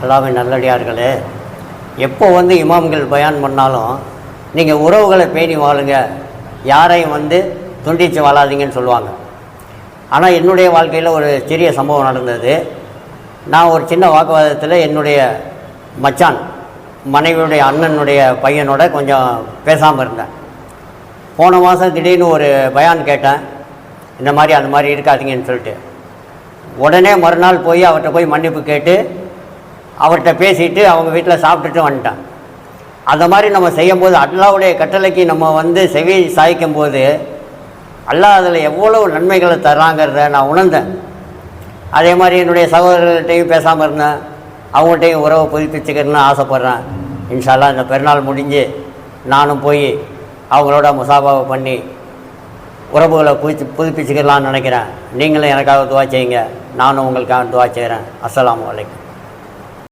அல்லாவின் நல்லடியார்களே எப்போ வந்து இமாம்கள் பயான் பண்ணாலும் நீங்கள் உறவுகளை பேணி வாழுங்க யாரையும் வந்து துண்டித்து வாழாதீங்கன்னு சொல்லுவாங்க. ஆனால் என்னுடைய வாழ்க்கையில் ஒரு சிறிய சம்பவம் நடந்தது. நான் ஒரு சின்ன வாக்குவாதத்தில் என்னுடைய மச்சான் மனைவியுடைய அண்ணனுடைய பையனோட கொஞ்சம் பேசாமல் இருந்தேன். போன மாதம் திடீர்னு ஒரு பயான் கேட்டேன் இந்த மாதிரி அந்த மாதிரி இருக்காதீங்கன்னு சொல்லிட்டு. உடனே மறுநாள் போய் அவர்கிட்ட போய் மன்னிப்பு கேட்டு அவர்கிட்ட பேசிட்டு அவங்க வீட்டில் சாப்பிட்டுட்டு வந்துட்டேன். அந்த மாதிரி நம்ம செய்யும்போது அல்லாவுடைய கட்டளைக்கு நம்ம வந்து செவி சாய்க்கும் போது அல்லாஹ் அதில் எவ்வளவு நன்மைகளை தர்றாங்கிறத நான் உணர்ந்தேன். அதே மாதிரி என்னுடைய சகோதரர்கள்ட்டையும் பேசாமல் இருந்தேன். அவங்கள்ட்டையும் உறவை புதுப்பிச்சுக்கிறேன்னு ஆசைப்பட்றேன். இன்ஷால்லாம் இந்த பெருநாள் முடிஞ்சு நானும் போய் அவங்களோட முசாபாவை பண்ணி உறவுகளை புதுப்பி புதுப்பிச்சுக்கலாம்னு நினைக்கிறேன். நீங்களும் எனக்காக துவா செய்யுங்க. நானும் உங்களுக்காக துவா செய்கிறேன் அஸ்ஸலாமு வலைக்கம்